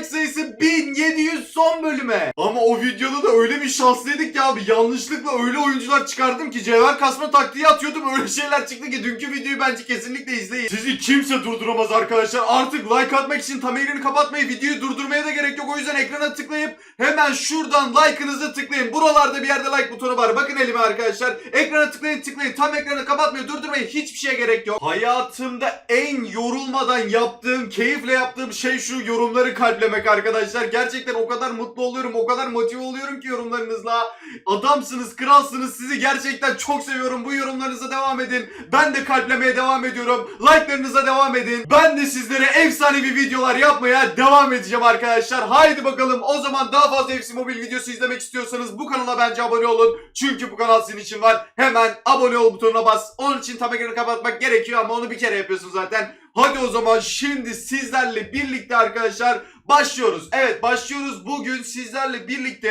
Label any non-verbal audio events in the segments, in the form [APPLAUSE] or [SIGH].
like sayısı 1700 son bölüme. Ama o videoda da öyle bir şanslıydık ki abi. Yanlışlıkla öyle oyuncular çıkardım ki cevher kasma taktiği atıyordum. Öyle şeyler çıktı ki dünkü videoyu bence kesinlikle izleyin. Sizi kimse durduramaz arkadaşlar. Artık like atmak için tam ekranı kapatmayı, videoyu durdurmaya da gerek yok. O yüzden ekrana tıklayıp hemen şuradan like'ınızı tıklayın. Buralarda bir yerde like butonu var. Bakın elime arkadaşlar. Ekrana tıklayın tıklayın. Tam ekranı kapatmayı, durdurmayı hiçbir şeye gerek yok. Hayatımda en yorulmadan yaptığım, keyifle yaptığım şey şu yorumları kalplemek arkadaşlar. Gerçekten o kadar mutlu oluyorum, o kadar motive oluyorum ki yorumlarınızla. Adamsınız, kralsınız. Sizi gerçekten çok seviyorum. Bu yorumlarınıza devam edin. Ben de kalplemeye devam ediyorum. Like'larınıza devam edin. Ben de sizlere efsanevi videolar yapmaya devam edeceğim arkadaşlar. Haydi bakalım. O zaman daha fazla FC Mobil videosu izlemek istiyorsanız bu kanala bence abone olun. Çünkü bu kanal sizin için var. Hemen abone ol butonuna bas. Onun için tam ekranı kapatmak gerekiyor ama onu bir kere yapıyorsun zaten. Hadi o zaman şimdi sizlerle birlikte arkadaşlar başlıyoruz. Evet başlıyoruz. Bugün sizlerle birlikte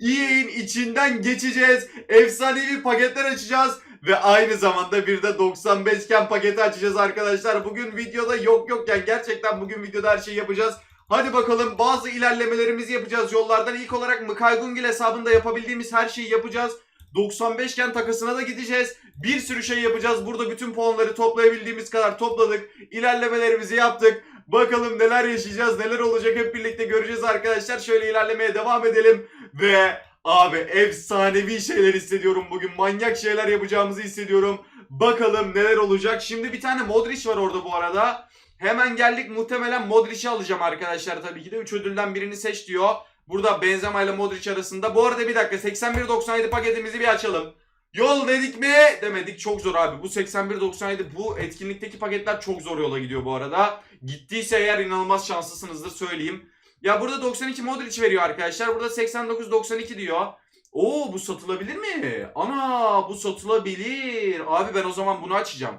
EA'in içinden geçeceğiz. Efsanevi paketler açacağız. Ve aynı zamanda bir de 95 iken paketi açacağız arkadaşlar. Bugün videoda yok yokken gerçekten bugün videoda her şeyi yapacağız. Hadi bakalım bazı ilerlemelerimizi yapacağız yollardan. İlk olarak Mikael Gungil hesabında yapabildiğimiz her şeyi yapacağız. 95 iken takasına da gideceğiz. Bir sürü şey yapacağız. Burada bütün puanları toplayabildiğimiz kadar topladık. İlerlemelerimizi yaptık. Bakalım neler yaşayacağız, neler olacak hep birlikte göreceğiz arkadaşlar. Şöyle ilerlemeye devam edelim. Ve abi efsanevi şeyler hissediyorum bugün. Manyak şeyler yapacağımızı hissediyorum. Bakalım neler olacak. Şimdi bir tane Modric var orada bu arada. Hemen geldik. Muhtemelen Modric'i alacağım arkadaşlar tabii ki de. 3 ödülden birini seç diyor. Burada Benzema ile Modric arasında. Bu arada bir dakika 81-97 paketimizi bir açalım. Yol dedik mi? Demedik. Çok zor abi. Bu 81-97 bu etkinlikteki paketler çok zor yola gidiyor bu arada. Gittiyse eğer inanılmaz şanslısınızdır söyleyeyim. Ya burada 92 Modric veriyor arkadaşlar. Burada 89-92 diyor. Oo bu satılabilir mi? Ana bu satılabilir. Abi ben o zaman bunu açacağım.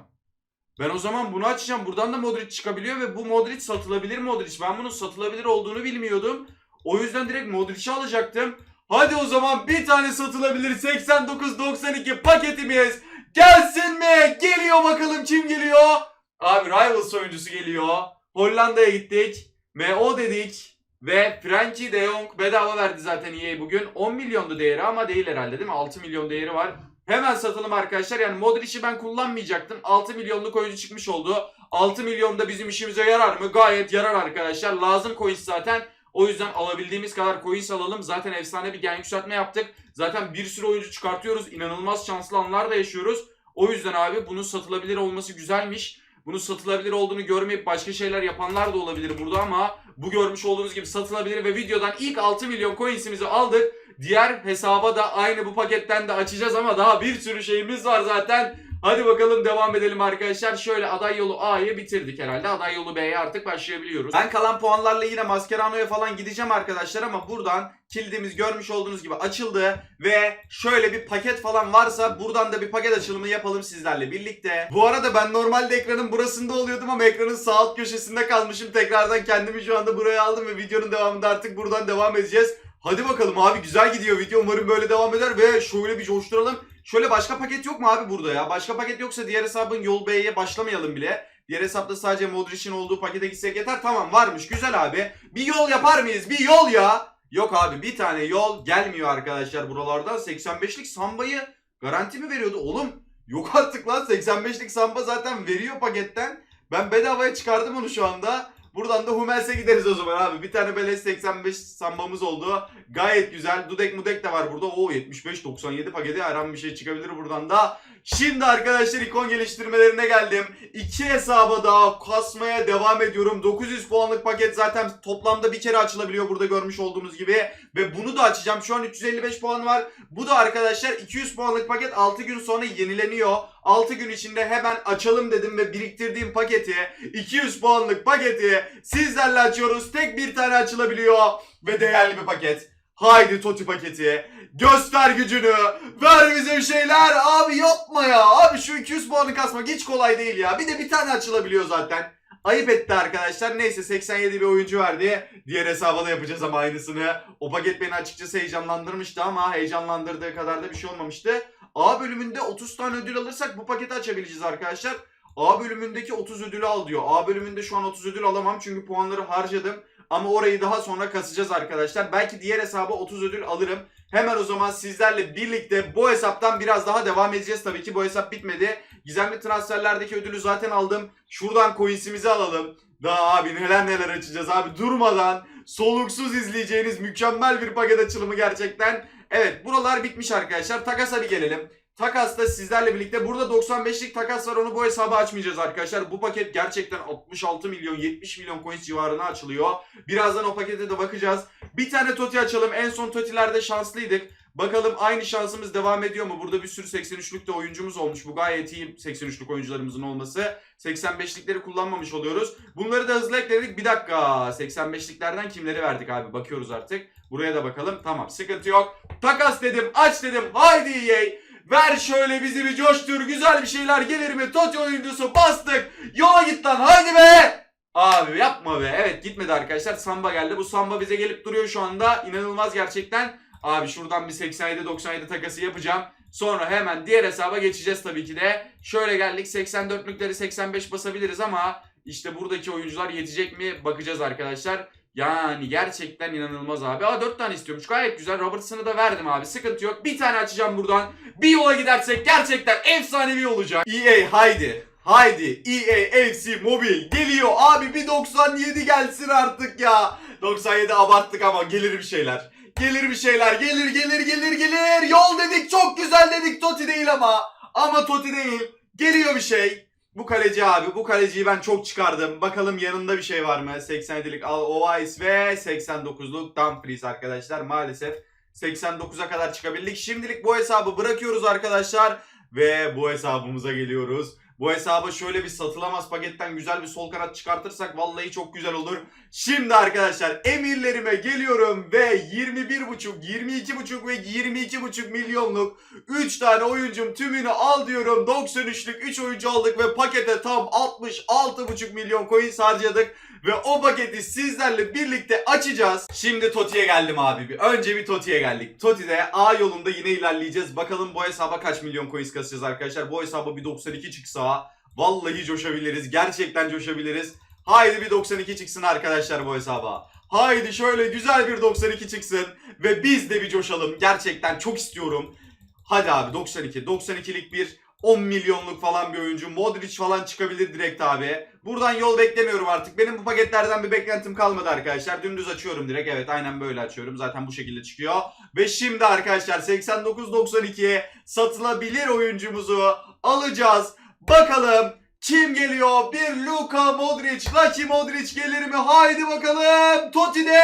Ben o zaman bunu açacağım. Buradan da Modric çıkabiliyor ve bu Modric satılabilir Modric. Ben bunun satılabilir olduğunu bilmiyordum. O yüzden direkt Modric'i alacaktım. Hadi o zaman bir tane satılabilir 89-92 paketimiz gelsin mi? Geliyor bakalım kim geliyor? Abi Rivals oyuncusu geliyor. Hollanda'ya gittik. MO dedik. Ve Frankie de Jong bedava verdi zaten EA bugün. 10 milyondu değeri ama değil herhalde değil mi? 6 milyon değeri var. Hemen satalım arkadaşlar. Yani Modric'i ben kullanmayacaktım. 6 milyonluk oyuncu çıkmış oldu. 6 milyon da bizim işimize yarar mı? Gayet yarar arkadaşlar. Lazım coins zaten. O yüzden alabildiğimiz kadar coins alalım. Zaten efsane bir gen yükseltme yaptık. Zaten bir sürü oyuncu çıkartıyoruz. İnanılmaz şanslı anlar da yaşıyoruz. O yüzden abi bunun satılabilir olması güzelmiş. Bunun satılabilir olduğunu görmeyip başka şeyler yapanlar da olabilir burada ama bu görmüş olduğunuz gibi satılabilir ve videodan ilk 6 milyon coinsimizi aldık. Diğer hesaba da aynı bu paketten de açacağız ama daha bir sürü şeyimiz var zaten. Hadi bakalım devam edelim arkadaşlar. Şöyle aday yolu A'yı bitirdik herhalde. Aday yolu B'ye artık başlayabiliyoruz. Ben kalan puanlarla yine Mascherano'ya falan gideceğim arkadaşlar ama buradan kilidimiz görmüş olduğunuz gibi açıldı ve şöyle bir paket falan varsa buradan da bir paket açılımı yapalım sizlerle birlikte. Bu arada ben normalde ekranın burasında oluyordum ama ekranın sağ alt köşesinde kalmışım. Tekrardan kendimi şu anda buraya aldım ve videonun devamında artık buradan devam edeceğiz. Hadi bakalım abi güzel gidiyor video. Umarım böyle devam eder ve şöyle bir coşturalım. Şöyle başka paket yok mu abi burada ya? Başka paket yoksa diğer hesabın yol B'ye başlamayalım bile. Diğer hesapta sadece Modric'in olduğu pakete gitsek yeter. Tamam varmış güzel abi. Bir yol yapar mıyız? Bir yol ya. Yok abi bir tane yol gelmiyor arkadaşlar buralardan. 85'lik Samba'yı garanti mi veriyordu? Oğlum yok artık lan 85'lik Samba zaten veriyor paketten. Ben bedavaya çıkardım onu şu anda. Buradan da Hummels'e gideriz o zaman abi. Bir tane Beleş 85 sambamız oldu. Gayet güzel. Dudek Mudek de var burada. Oo 75-97 paketi. Her bir şey çıkabilir buradan da. Şimdi arkadaşlar ikon geliştirmelerine geldim. İki hesaba daha kasmaya devam ediyorum. 900 puanlık paket zaten toplamda bir kere açılabiliyor burada görmüş olduğunuz gibi. Ve bunu da açacağım. Şu an 355 puan var. Bu da arkadaşlar 200 puanlık paket 6 gün sonra yenileniyor. 6 gün içinde hemen açalım dedim ve biriktirdiğim paketi 200 puanlık paketi sizlerle açıyoruz. Tek bir tane açılabiliyor ve değerli bir paket. Haydi Toti paketi. Göster gücünü. Ver bize bir şeyler. Abi yapma ya. Abi şu 200 puanı kasmak hiç kolay değil ya. Bir de bir tane açılabiliyor zaten. Ayıp etti arkadaşlar. Neyse 87 bir oyuncu verdi. Diğer hesaba da yapacağız ama aynısını. O paket beni açıkçası heyecanlandırmıştı ama heyecanlandırdığı kadar da bir şey olmamıştı. A bölümünde 30 tane ödül alırsak bu paketi açabileceğiz arkadaşlar. A bölümündeki 30 ödülü al diyor. A bölümünde şu an 30 ödül alamam çünkü puanları harcadım. Ama orayı daha sonra kasacağız arkadaşlar. Belki diğer hesaba 30 ödül alırım. Hemen o zaman sizlerle birlikte bu hesaptan biraz daha devam edeceğiz. Tabii ki bu hesap bitmedi. Gizemli transferlerdeki ödülü zaten aldım. Şuradan coinsimizi alalım. Daha abi neler neler açacağız abi durmadan soluksuz izleyeceğiniz mükemmel bir paket açılımı gerçekten. Evet buralar bitmiş arkadaşlar. Takasa bir gelelim. Takasta sizlerle birlikte burada 95'lik takas var onu bu hesaba açmayacağız arkadaşlar. Bu paket gerçekten 66 milyon 70 milyon coins civarına açılıyor. Birazdan o pakete de bakacağız. Bir tane toti açalım. En son totilerde şanslıydık. Bakalım aynı şansımız devam ediyor mu? Burada bir sürü 83'lük de oyuncumuz olmuş. Bu gayet iyi 83'lük oyuncularımızın olması. 85'likleri kullanmamış oluyoruz. Bunları da hızlı ekledik. Bir dakika. 85'liklerden kimleri verdik abi? Bakıyoruz artık. Buraya da bakalım. Tamam sıkıntı yok. Takas dedim. Aç dedim. Haydi EA. Ver şöyle bizi bir coştur. Güzel bir şeyler gelir mi? Toti oyuncusu bastık. Yola git lan. Haydi be. Abi yapma be. Evet gitmedi arkadaşlar. Samba geldi. Bu Samba bize gelip duruyor şu anda. İnanılmaz gerçekten. Abi şuradan bir 87-97 takası yapacağım. Sonra hemen diğer hesaba geçeceğiz tabii ki de. Şöyle geldik 84'lükleri 85 basabiliriz ama işte buradaki oyuncular yetecek mi bakacağız arkadaşlar. Yani gerçekten inanılmaz abi. Aa 4 tane istiyormuş. Gayet güzel. Robertson'ı da verdim abi. Sıkıntı yok. Bir tane açacağım buradan. Bir yola gidersek gerçekten efsanevi olacak. EA haydi. Haydi. EA FC Mobil geliyor. Abi bir 97 gelsin artık ya. 97 abarttık ama gelir bir şeyler. Gelir bir şeyler. Gelir gelir gelir gelir. Yol dedik çok güzel dedik. Toti değil ama. Ama Toti değil. Geliyor bir şey. Bu kaleci abi. Bu kaleciyi ben çok çıkardım. Bakalım yanında bir şey var mı? 87'lik Al Ovais ve 89'luk Dumfries arkadaşlar. Maalesef 89'a kadar çıkabildik. Şimdilik bu hesabı bırakıyoruz arkadaşlar. Ve bu hesabımıza geliyoruz. Bu hesaba şöyle bir satılamaz paketten güzel bir sol kanat çıkartırsak vallahi çok güzel olur. Şimdi arkadaşlar emirlerime geliyorum ve 21,5, 22,5 ve 22,5 milyonluk 3 tane oyuncum tümünü al diyorum. 93'lük 3 oyuncu aldık ve pakete tam 66,5 milyon coin harcadık. Ve o paketi sizlerle birlikte açacağız. Şimdi Toti'ye geldim abi. Bir. Önce bir Toti'ye geldik. Toti'de A yolunda yine ilerleyeceğiz. Bakalım bu hesaba kaç milyon coins kasacağız arkadaşlar. Bu hesaba bir 92 çıksa vallahi coşabiliriz. Gerçekten coşabiliriz. Haydi bir 92 çıksın arkadaşlar bu hesaba. Haydi şöyle güzel bir 92 çıksın. Ve biz de bir coşalım. Gerçekten çok istiyorum. Hadi abi 92. 92'lik bir 10 milyonluk falan bir oyuncu. Modric falan çıkabilir direkt abi. Buradan yol beklemiyorum artık. Benim bu paketlerden bir beklentim kalmadı arkadaşlar. Dümdüz açıyorum direkt. Evet aynen böyle açıyorum. Zaten bu şekilde çıkıyor. Ve şimdi arkadaşlar 89.92'ye satılabilir oyuncumuzu alacağız. Bakalım kim geliyor? Bir Luka Modric. Lucky Modric gelir mi? Haydi bakalım. Totti de.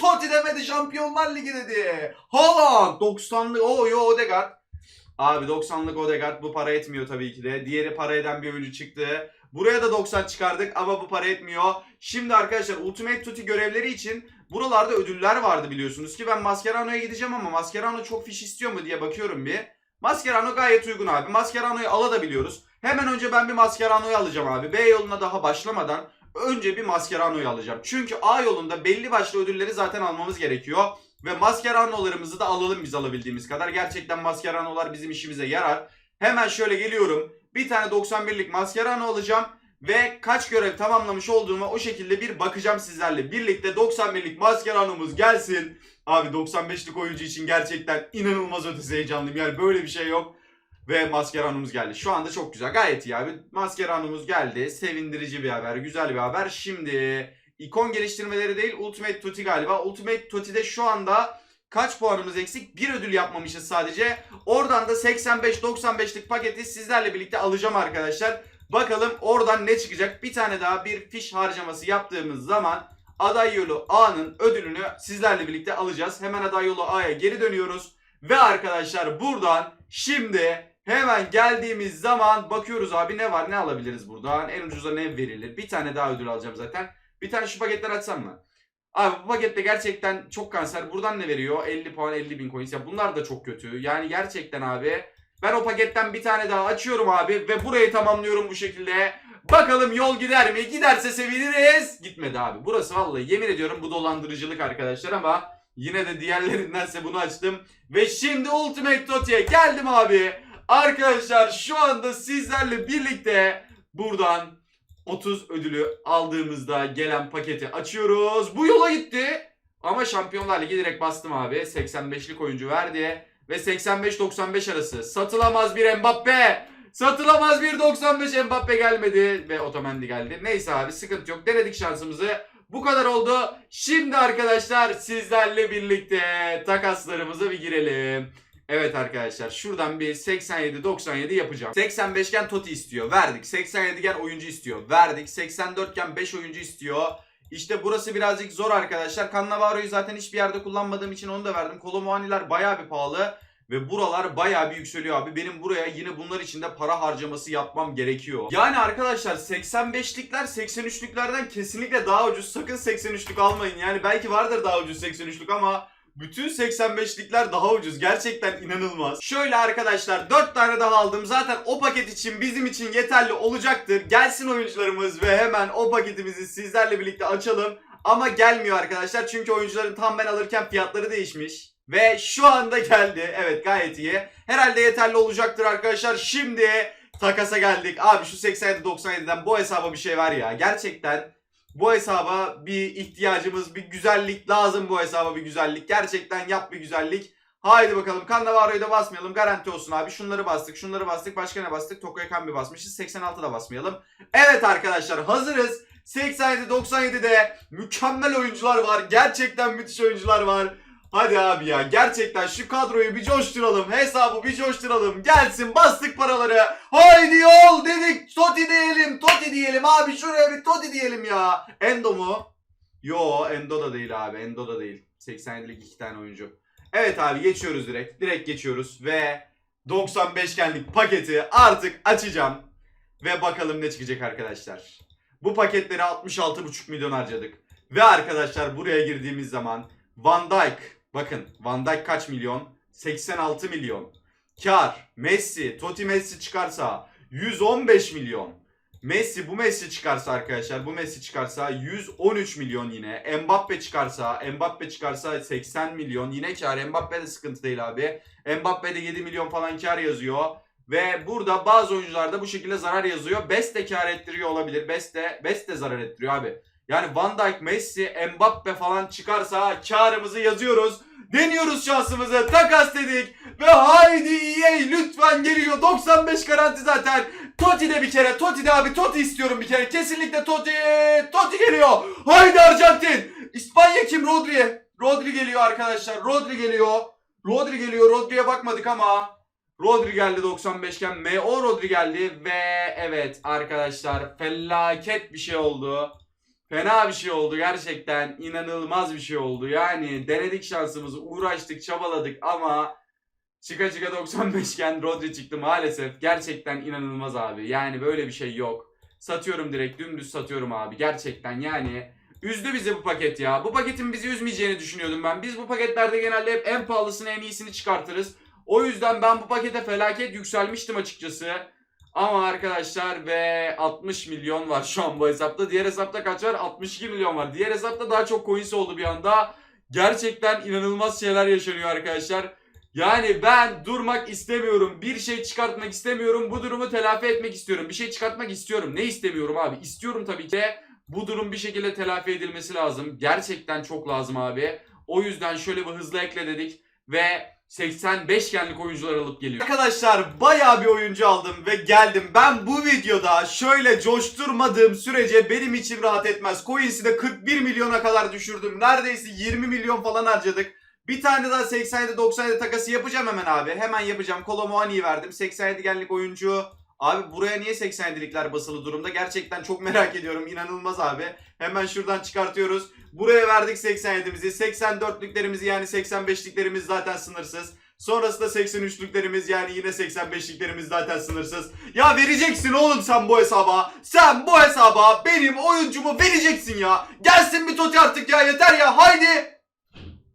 Totti demedi. Şampiyonlar Ligi dedi. Haaland. 90'lık. Oo yo Odegaard. Abi 90'lık Odegaard bu para etmiyor tabii ki de. Diğeri para eden bir oyuncu çıktı. Buraya da 90 çıkardık ama bu para etmiyor. Şimdi arkadaşlar Ultimate Tutti görevleri için buralarda ödüller vardı biliyorsunuz ki ben Mascherano'ya gideceğim ama Mascherano çok fiş istiyor mu diye bakıyorum bir. Mascherano gayet uygun abi. Mascherano'yu alabiliyoruz. Hemen önce ben bir Mascherano'yu alacağım abi. B yoluna daha başlamadan önce bir Mascherano'yu alacağım. Çünkü A yolunda belli başlı ödülleri zaten almamız gerekiyor. Ve Mascherano'larımızı da alalım biz alabildiğimiz kadar. Gerçekten Mascherano'lar bizim işimize yarar. Hemen şöyle geliyorum. Bir tane 91'lik Mascherano alacağım. Ve kaç görev tamamlamış olduğuma o şekilde bir bakacağım sizlerle. Birlikte 91'lik Mascherano'muz gelsin. Abi 95'lik oyuncu için gerçekten inanılmaz ötesi heyecanlıyım. Yani böyle bir şey yok. Ve Mascherano'muz geldi. Şu anda çok güzel. Gayet iyi abi. Mascherano'muz geldi. Sevindirici bir haber. Güzel bir haber. Şimdi ikon geliştirmeleri değil Ultimate Tutti galiba. Ultimate Tutti'de şu anda kaç puanımız eksik? Bir ödül yapmamışız sadece. Oradan da 85-95'lik paketi sizlerle birlikte alacağım arkadaşlar. Bakalım oradan ne çıkacak? Bir tane daha bir fiş harcaması yaptığımız zaman aday yolu A'nın ödülünü sizlerle birlikte alacağız. Hemen aday yolu A'ya geri dönüyoruz. Ve arkadaşlar buradan şimdi hemen geldiğimiz zaman bakıyoruz abi ne var ne alabiliriz buradan. En ucuza ne verilir? Bir tane daha ödül alacağım zaten. Bir tane şu paketler açsam mı? Abi bu pakette gerçekten çok kanser. Buradan ne veriyor? 50 puan 50 bin coins. Ya bunlar da çok kötü. Yani gerçekten abi. Ben o paketten bir tane daha açıyorum abi. Ve burayı tamamlıyorum bu şekilde. Bakalım yol gider mi? Giderse seviniriz. Gitmedi abi. Burası vallahi yemin ediyorum bu dolandırıcılık arkadaşlar ama yine de diğerlerindense bunu açtım. Ve şimdi Ultimate Toti'ye geldim abi. Arkadaşlar şu anda sizlerle birlikte buradan 30 ödülü aldığımızda gelen paketi açıyoruz. Bu yola gitti. Ama Şampiyonlar Ligi direkt bastım abi. 85'lik oyuncu verdi. Ve 85-95 arası. Satılamaz bir Mbappe. Satılamaz bir 95 Mbappe gelmedi. Ve Otamendi geldi. Neyse abi sıkıntı yok. Denedik şansımızı. Bu kadar oldu. Şimdi arkadaşlar sizlerle birlikte takaslarımıza bir girelim. Evet arkadaşlar şuradan bir 87-97 yapacağım. 85 iken Totti istiyor. Verdik. 87 iken oyuncu istiyor. Verdik. 84 iken 5 oyuncu istiyor. İşte burası birazcık zor arkadaşlar. Cannavaro'yu zaten hiçbir yerde kullanmadığım için onu da verdim. Kolomuaniler bayağı bir pahalı. Ve buralar bayağı bir yükseliyor abi. Benim buraya yine bunlar için de para harcaması yapmam gerekiyor. Yani arkadaşlar 85'likler 83'lüklerden kesinlikle daha ucuz. Sakın 83'lük almayın. Yani belki vardır daha ucuz 83'lük ama bütün 85'likler daha ucuz. Gerçekten inanılmaz. Şöyle arkadaşlar 4 tane daha aldım. Zaten o paket için bizim için yeterli olacaktır. Gelsin oyuncularımız ve hemen o paketimizi sizlerle birlikte açalım. Ama gelmiyor arkadaşlar. Çünkü oyuncuların tam ben alırken fiyatları değişmiş. Ve şu anda geldi. Evet gayet iyi. Herhalde yeterli olacaktır arkadaşlar. Şimdi takasa geldik. Abi şu 87-97'den bu hesaba bir şey var ya. Gerçekten bu hesaba bir ihtiyacımız, bir güzellik lazım bu hesaba bir güzellik. Gerçekten yap bir güzellik. Haydi bakalım. Cannavaro'yu da basmayalım. Garanti olsun abi. Şunları bastık, şunları bastık. Başka ne bastık? Toko'ya Kambi basmışız. 86 da basmayalım. Evet arkadaşlar hazırız. 87-97'de mükemmel oyuncular var. Gerçekten müthiş oyuncular var. Hadi abi ya gerçekten şu kadroyu bir coşturalım. Hesabı bir coşturalım. Gelsin bastık paraları. Haydi yol dedik. Toti diyelim. Toti diyelim abi. Şuraya bir Toti diyelim ya. Endo mu? Yo Endo da değil abi. Endo da değil. 87'lik iki tane oyuncu. Evet abi geçiyoruz direkt. Direkt geçiyoruz ve 95 genlik paketi artık açacağım. Ve bakalım ne çıkacak arkadaşlar. Bu paketleri 66,5 milyon harcadık. Ve arkadaşlar buraya girdiğimiz zaman Van Dijk bakın Van Dijk kaç milyon? 86 milyon. Kar Messi, Totti Messi çıkarsa 115 milyon. Messi bu Messi çıkarsa arkadaşlar bu Messi çıkarsa 113 milyon yine. Mbappe çıkarsa Mbappe çıkarsa 80 milyon yine kar. Mbappe de sıkıntı değil abi. Mbappe de 7 milyon falan kar yazıyor. Ve burada bazı oyuncularda bu şekilde zarar yazıyor. Best de kar ettiriyor olabilir. Best de, Best de zarar ettiriyor abi. Yani Van Dijk, Messi, Mbappe falan çıkarsa karımızı yazıyoruz. Deniyoruz şansımızı. Takas dedik. Ve haydi EA lütfen geliyor. 95 garanti zaten. Totti de bir kere. Totti de abi. Totti istiyorum bir kere. Kesinlikle Totti. Totti geliyor. Haydi Arjantin. İspanya kim? Rodri. Rodri geliyor arkadaşlar. Rodri geliyor. Rodri geliyor. Rodri'ye bakmadık ama. Rodri geldi 95 iken. M.O. Rodri geldi. Ve evet arkadaşlar felaket bir şey oldu. Fena bir şey oldu gerçekten inanılmaz bir şey oldu. Yani denedik şansımızı uğraştık çabaladık ama çıka çıka 95 iken Rodri çıktı maalesef. Gerçekten inanılmaz abi. Yani böyle bir şey yok. Satıyorum direkt dümdüz satıyorum abi. Gerçekten yani üzdü bizi bu paket ya. Bu paketin bizi üzmeyeceğini düşünüyordum ben. Biz bu paketlerde genelde hep en pahalısını en iyisini çıkartırız. O yüzden ben bu pakete felaket yükselmiştim açıkçası. Ama arkadaşlar ve 60 milyon var şu an bu hesapta. Diğer hesapta kaç var? 62 milyon var. Diğer hesapta daha çok coins oldu bir anda. Gerçekten inanılmaz şeyler yaşanıyor arkadaşlar. Yani ben durmak istemiyorum. Bir şey çıkartmak istemiyorum. Bu durumu telafi etmek istiyorum. Bir şey çıkartmak istiyorum. Ne istemiyorum abi? İstiyorum tabii ki. Bu durum bir şekilde telafi edilmesi lazım. Gerçekten çok lazım abi. O yüzden şöyle bir hızlı ekle dedik. Ve 85 genlik oyuncular alıp geliyor. Arkadaşlar bayağı bir oyuncu aldım ve geldim. Ben bu videoda şöyle coşturmadığım sürece benim içim rahat etmez. Coins'i de 41 milyona kadar düşürdüm. Neredeyse 20 milyon falan harcadık. Bir tane daha 87-97 takası yapacağım hemen abi. Hemen yapacağım. Kolomuani'yi verdim. 87 genlik oyuncu. Abi buraya niye 87'likler basılı durumda? Gerçekten çok merak ediyorum. İnanılmaz abi. Hemen şuradan çıkartıyoruz. Buraya verdik 87'mizi. 84'lüklerimizi yani 85'liklerimiz zaten sınırsız. Sonrasında 83'lüklerimiz yani yine 85'liklerimiz zaten sınırsız. Ya vereceksin oğlum sen bu hesaba. Sen bu hesaba benim oyuncumu vereceksin ya. Gelsin bir Totti artık ya yeter ya haydi.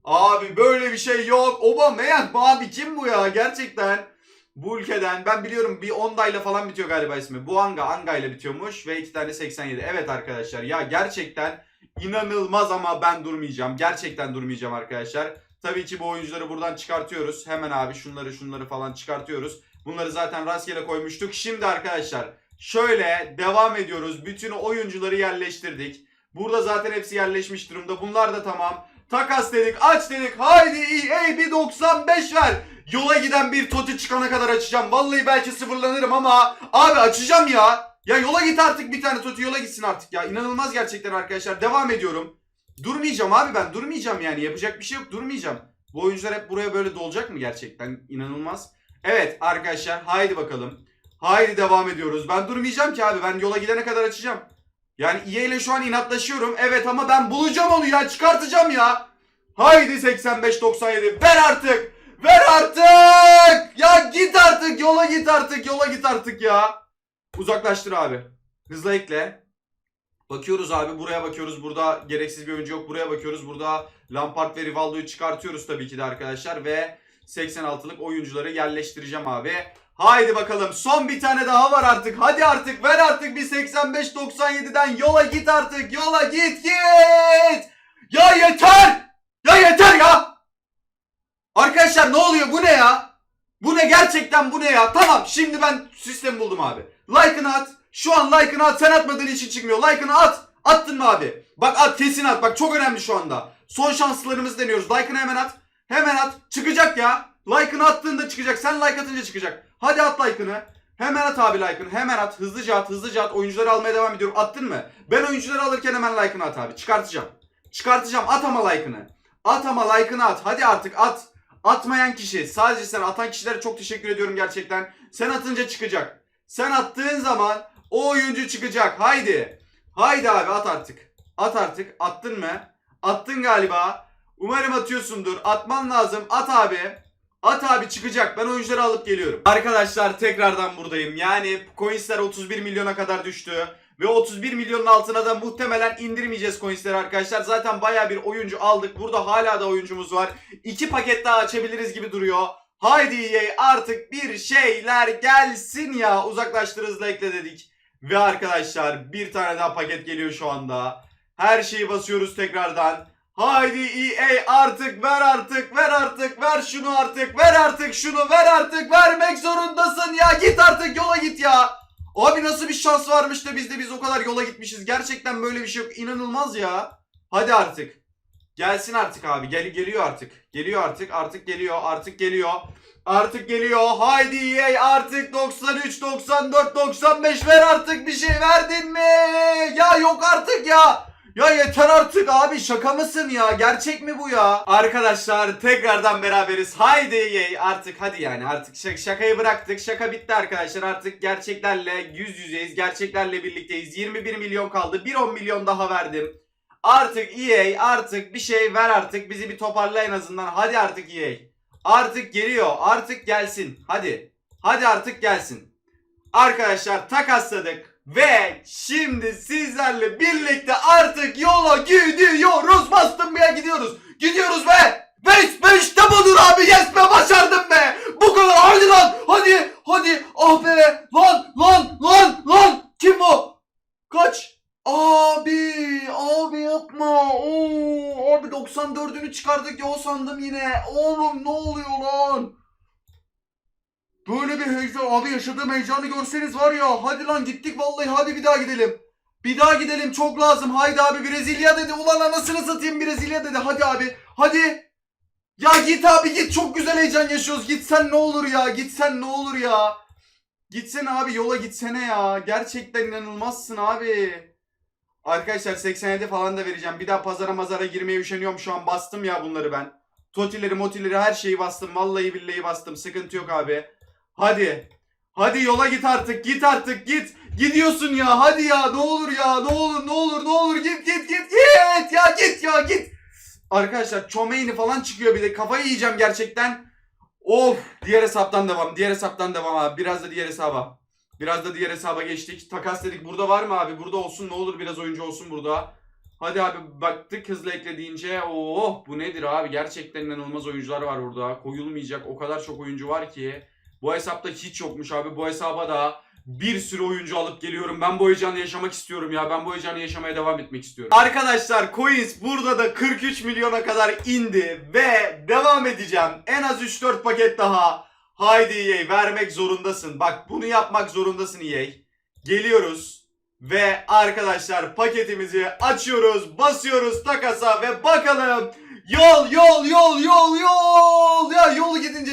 Abi böyle bir şey yok. Aubameyang mı abi kim bu ya gerçekten. Bu ülkeden ben biliyorum bir Onda ile falan bitiyor galiba ismi. Bu Anga, Anga ile bitiyormuş ve iki tane 87. Evet arkadaşlar ya gerçekten inanılmaz ama ben durmayacağım. Gerçekten durmayacağım arkadaşlar. Tabii ki bu oyuncuları buradan çıkartıyoruz. Hemen abi şunları şunları falan çıkartıyoruz. Bunları zaten rastgele koymuştuk. Şimdi arkadaşlar şöyle devam ediyoruz. Bütün oyuncuları yerleştirdik. Burada zaten hepsi yerleşmiş durumda. Bunlar da tamam. Takas dedik, aç dedik. Haydi EA bir 95 ver. Yola giden bir toti çıkana kadar açacağım. Vallahi belki sıfırlanırım ama abi açacağım ya. Ya yola git artık bir tane toti yola gitsin artık ya. İnanılmaz gerçekten arkadaşlar. Devam ediyorum. Durmayacağım abi ben durmayacağım yani. Yapacak bir şey yok durmayacağım. Bu oyuncular hep buraya böyle dolacak mı gerçekten? İnanılmaz. Evet arkadaşlar haydi bakalım. Haydi devam ediyoruz. Ben durmayacağım ki abi. Ben yola gidene kadar açacağım. Yani EA ile şu an inatlaşıyorum. Evet ama ben bulacağım onu ya. Çıkartacağım ya. Haydi 85-97. Ver artık. Ver artık. Ya git artık. Yola git artık. Yola git artık ya. Uzaklaştır abi. Hızla ekle. Bakıyoruz abi buraya bakıyoruz. Burada gereksiz bir oyuncu yok. Buraya bakıyoruz. Burada Lampard ve Rivaldo'yu çıkartıyoruz tabii ki de arkadaşlar. Ve 86'lık oyuncuları yerleştireceğim abi. Haydi bakalım son bir tane daha var artık. Hadi artık ver artık bir 85-97'den yola git artık. Yola git git. Ya yeter. Ya yeter ya. Arkadaşlar ne oluyor bu ne ya? Bu ne gerçekten bu ne ya? Tamam şimdi ben sistemi buldum abi. Like'ını at. Şu an like'ını at. Sen atmadığın için çıkmıyor. Like'ını at. Attın mı abi? Bak at kesin at. Bak çok önemli şu anda. Son şanslarımızı deniyoruz. Like'ını hemen at. Hemen at. Çıkacak ya. Like'ını attığında çıkacak. Sen like atınca çıkacak. Hadi at like'ını. Hemen at abi like'ını. Hemen at. Hızlıca at. Hızlıca at. Oyuncuları almaya devam ediyorum. Attın mı? Ben oyuncuları alırken hemen like'ını at abi. Çıkartacağım. Çıkartacağım. At ama like'ını. At ama like'ını at. Hadi artık at. Atmayan kişi. Sadece sen atan kişilere çok teşekkür ediyorum gerçekten. Sen atınca çıkacak. Sen attığın zaman o oyuncu çıkacak. Haydi. Haydi abi at artık. At artık. Attın mı? Attın galiba. Umarım atıyorsundur. Atman lazım. At abi. At abi çıkacak. Ben oyuncuları alıp geliyorum. Arkadaşlar tekrardan buradayım. Yani coinsler 31 milyona kadar düştü. Ve 31 milyonun altına da muhtemelen indirmeyeceğiz coinsleri arkadaşlar. Zaten baya bir oyuncu aldık. Burada hala da oyuncumuz var. İki paket daha açabiliriz gibi duruyor. Haydi EA artık bir şeyler gelsin ya. Uzaklaştır hızla ekle dedik. Ve arkadaşlar bir tane daha paket geliyor şu anda. Her şeyi basıyoruz tekrardan. Haydi EA artık ver artık ver artık ver şunu artık ver artık şunu ver artık vermek zorundasın ya git artık yola git ya. Abi nasıl bir şans varmış da biz de biz o kadar yola gitmişiz. Gerçekten böyle bir şey yok. İnanılmaz ya. Hadi artık. Gelsin artık abi. Gel geliyor artık. Geliyor artık. Artık geliyor. Artık geliyor. Artık geliyor. Haydi EA artık 93, 94, 95 ver artık bir şey verdin mi? Ya yok artık ya. Ya yeter artık abi şaka mısın ya? Gerçek mi bu ya? Arkadaşlar tekrardan beraberiz. Haydi EA artık hadi yani artık şak- şakayı bıraktık. Şaka bitti arkadaşlar. Artık gerçeklerle yüz yüzeyiz. Gerçeklerle birlikteyiz. 21 milyon kaldı. Bir 10 milyon daha verdim. Artık EA artık bir şey ver artık. Bizi bir toparla en azından. Hadi artık EA. Artık geliyor. Artık gelsin. Hadi. Hadi artık gelsin. Arkadaşlar takasladık. Ve şimdi sizlerle birlikte artık yola gidiyoruz. Bastım ya gidiyoruz. Gidiyoruz be. Ve ve işte budur abi. Yes be başardım be. Bu kadar. Hadi lan. Hadi. Hadi. Ah be. Lan lan lan lan. Kim bu? Kaç? Abi, abi yapma. Oo, abi 94'ünü çıkardık ya o sandım yine. Oğlum ne oluyor lan? Böyle bir heyecan abi yaşadığım heyecanı görseniz var ya. Hadi lan gittik vallahi hadi bir daha gidelim. Bir daha gidelim çok lazım. Haydi abi Brezilya dedi. Ulan anasını satayım Brezilya dedi. Hadi abi. Hadi. Ya git abi git çok güzel heyecan yaşıyoruz. Gitsen ne olur ya. Gitsen ne olur ya. Gitsene abi yola gitsene ya. Gerçekten inanılmazsın abi. Arkadaşlar 87 falan da vereceğim. Bir daha pazara mazara girmeye üşeniyorum şu an. Bastım ya bunları ben. Totileri motileri her şeyi bastım. Vallahi billahi bastım. Sıkıntı yok abi. Hadi. Hadi yola git artık. Git artık git. Gidiyorsun ya. Hadi ya. Ne olur ya. Ne olur ne olur ne olur. Git git git git. Ya git ya git. Arkadaşlar çomeyni falan çıkıyor bir de. Kafayı yiyeceğim gerçekten. Of. Diğer hesaptan devam. Diğer hesaptan devam abi. Biraz da diğer hesaba. Biraz da diğer hesaba geçtik. Takas dedik. Burada var mı abi? Burada olsun ne olur biraz oyuncu olsun burada. Hadi abi baktık hızla eklediğince. Oh bu nedir abi? Gerçekten inanılmaz oyuncular var burada. Koyulmayacak o kadar çok oyuncu var ki. Bu hesapta hiç yokmuş abi. Bu hesaba da bir sürü oyuncu alıp geliyorum. Ben bu heyecanı yaşamak istiyorum ya. Ben bu heyecanı yaşamaya devam etmek istiyorum. Arkadaşlar coins burada da 43 milyona kadar indi ve devam edeceğim. En az 3-4 paket daha. Haydi EA vermek zorundasın. Bak bunu yapmak zorundasın EA. Geliyoruz ve arkadaşlar paketimizi açıyoruz, basıyoruz takasa ve bakalım Yol yol yol yol yol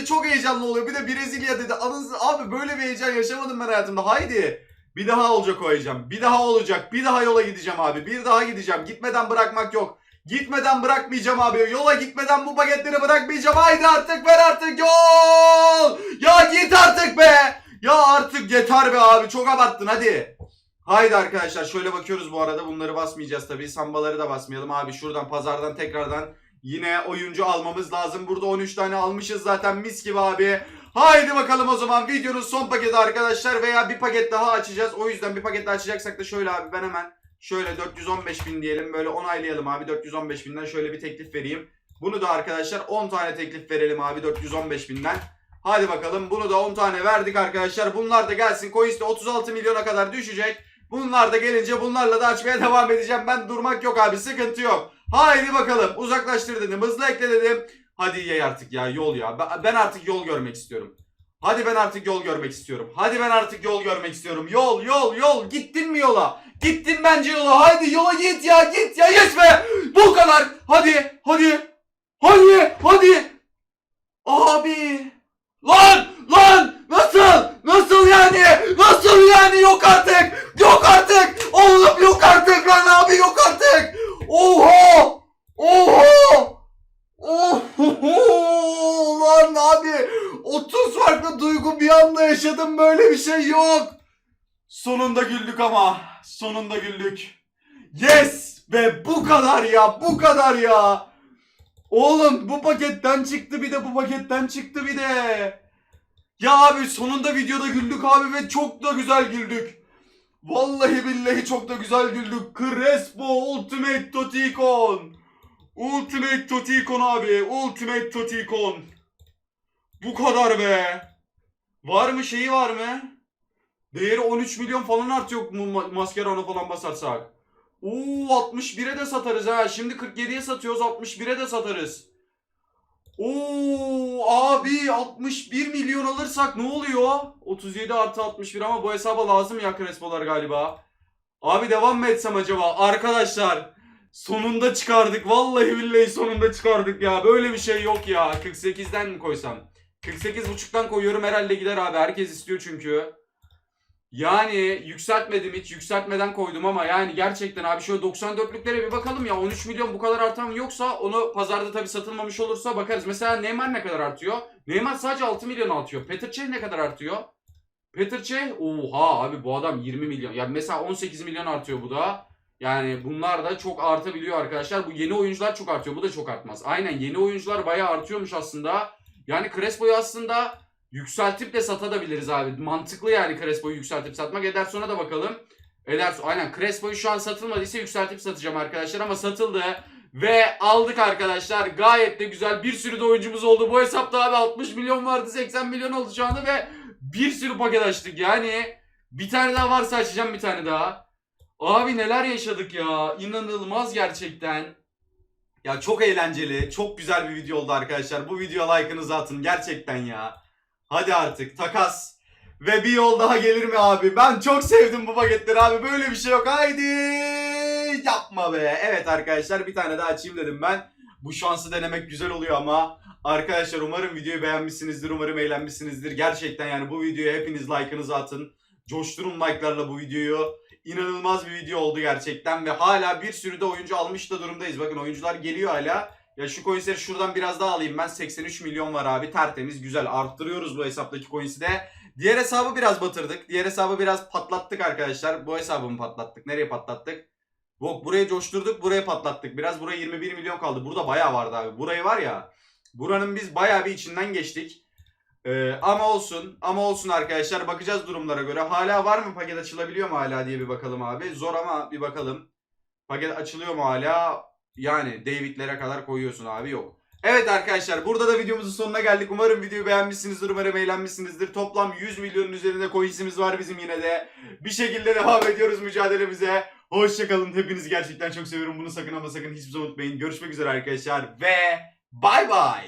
çok heyecanlı oluyor. Bir de Brezilya dedi. Anasını abi böyle bir heyecan yaşamadım ben hayatımda. Haydi. Bir daha olacak o heyecan. Bir daha olacak. Bir daha yola gideceğim abi. Bir daha gideceğim. Gitmeden bırakmak yok. Gitmeden bırakmayacağım abi. Yola gitmeden bu paketleri bırakmayacağım. Haydi artık ver artık yol. Ya git artık be. Ya artık yeter be abi. Çok abarttın hadi. Haydi arkadaşlar şöyle bakıyoruz bu arada. Bunları basmayacağız tabii. Sambaları da basmayalım abi. Şuradan pazardan tekrardan Yine oyuncu almamız lazım. Burada 13 tane almışız zaten mis gibi abi. Haydi bakalım o zaman videonun son paketi arkadaşlar veya bir paket daha açacağız. O yüzden bir paket daha açacaksak da şöyle abi ben hemen şöyle 415 bin diyelim böyle onaylayalım abi 415 binden şöyle bir teklif vereyim. Bunu da arkadaşlar 10 tane teklif verelim abi 415 binden. Hadi bakalım bunu da 10 tane verdik arkadaşlar. Bunlar da gelsin. Coins de 36 milyona kadar düşecek. Bunlar da gelince bunlarla da açmaya [LAUGHS] devam edeceğim. Ben durmak yok abi sıkıntı yok. Haydi bakalım uzaklaştır hızlı ekle. Hadi ye artık ya yol ya. Ben- artık yol görmek istiyorum. Hadi ben artık yol görmek istiyorum. Hadi ben artık yol görmek istiyorum. Yol yol yol. Gittin mi yola? Gittin bence yola. Haydi yola git ya git ya. Yes be. Bu kadar. Hadi hadi. Hadi hadi. Abi. Lan lan. Nasıl? Nasıl yani? Nasıl yani? Yok artık. Yok artık. Oğlum yok artık lan abi yok artık. Oha! Oha! Oho! [LAUGHS] Lan abi 30 farklı duygu bir anda yaşadım böyle bir şey yok. Sonunda güldük ama. Sonunda güldük. Yes! Ve bu kadar ya bu kadar ya. Oğlum bu paketten çıktı bir de bu paketten çıktı bir de. Ya abi sonunda videoda güldük abi ve çok da güzel güldük. Vallahi billahi çok da güzel güldük. Crespo Ultimate Toticon. Ultimate Toticon abi. Ultimate Toticon. Bu kadar be. Var mı şeyi var mı? Değeri 13 milyon falan artıyor mu ma- Mascherano falan basarsak. Oo 61'e de satarız ha. Şimdi 47'ye satıyoruz 61'e de satarız. Oo abi 61 milyon alırsak ne oluyor? 37 artı 61 ama bu hesaba lazım ya Crespo'lar galiba. Abi devam mı etsem acaba? Arkadaşlar sonunda çıkardık. Vallahi billahi sonunda çıkardık ya. Böyle bir şey yok ya. 48'den mi koysam? 48.5'tan koyuyorum herhalde gider abi. Herkes istiyor çünkü. Yani yükseltmedim hiç yükseltmeden koydum ama yani gerçekten abi şöyle 94'lüklere bir bakalım ya 13 milyon bu kadar artan yoksa onu pazarda tabi satılmamış olursa bakarız. Mesela Neymar ne kadar artıyor? Neymar sadece 6 milyon artıyor. Petr Cech ne kadar artıyor? Petr Cech oha abi bu adam 20 milyon. Ya mesela 18 milyon artıyor bu da. Yani bunlar da çok artabiliyor arkadaşlar. Bu yeni oyuncular çok artıyor. Bu da çok artmaz. Aynen yeni oyuncular bayağı artıyormuş aslında. Yani Crespo'yu aslında yükseltip de satabiliriz abi. Mantıklı yani Crespo'yu yükseltip satmak. Ederson'a da bakalım. Ederson aynen Crespo'yu şu an satılmadıysa yükseltip satacağım arkadaşlar ama satıldı. Ve aldık arkadaşlar. Gayet de güzel. Bir sürü de oyuncumuz oldu. Bu hesapta abi 60 milyon vardı. 80 milyon oldu şu anda ve bir sürü paket açtık. Yani bir tane daha varsa açacağım bir tane daha. Abi neler yaşadık ya. İnanılmaz gerçekten. Ya çok eğlenceli, çok güzel bir video oldu arkadaşlar. Bu videoya like'ınızı atın gerçekten ya. Hadi artık takas. Ve bir yol daha gelir mi abi? Ben çok sevdim bu paketleri abi. Böyle bir şey yok. Haydi yapma be. Evet arkadaşlar bir tane daha açayım dedim ben. Bu şansı denemek güzel oluyor ama arkadaşlar umarım videoyu beğenmişsinizdir. Umarım eğlenmişsinizdir. Gerçekten yani bu videoya hepiniz like'ınızı atın. Coşturun like'larla bu videoyu. İnanılmaz bir video oldu gerçekten ve hala bir sürü de oyuncu almış da durumdayız. Bakın oyuncular geliyor hala. Ya şu coinsleri şuradan biraz daha alayım ben. 83 milyon var abi. Tertemiz güzel. Arttırıyoruz bu hesaptaki coins'i de. Diğer hesabı biraz batırdık. Diğer hesabı biraz patlattık arkadaşlar. Bu hesabı mı patlattık? Nereye patlattık? Bok burayı coşturduk. Buraya patlattık. Biraz buraya 21 milyon kaldı. Burada bayağı vardı abi. Burayı var ya. Buranın biz bayağı bir içinden geçtik. Ee, ama olsun. Ama olsun arkadaşlar. Bakacağız durumlara göre. Hala var mı? Paket açılabiliyor mu hala diye bir bakalım abi. Zor ama bir bakalım. Paket açılıyor mu hala? Yani David'lere kadar koyuyorsun abi yok. Evet arkadaşlar burada da videomuzun sonuna geldik. Umarım videoyu beğenmişsinizdir. Umarım eğlenmişsinizdir. Toplam 100 milyonun üzerinde coinsimiz var bizim yine de. Bir şekilde devam ediyoruz mücadelemize. Hoşçakalın. Hepinizi gerçekten çok seviyorum. Bunu sakın ama sakın hiçbir zaman unutmayın. Görüşmek üzere arkadaşlar ve bay bay.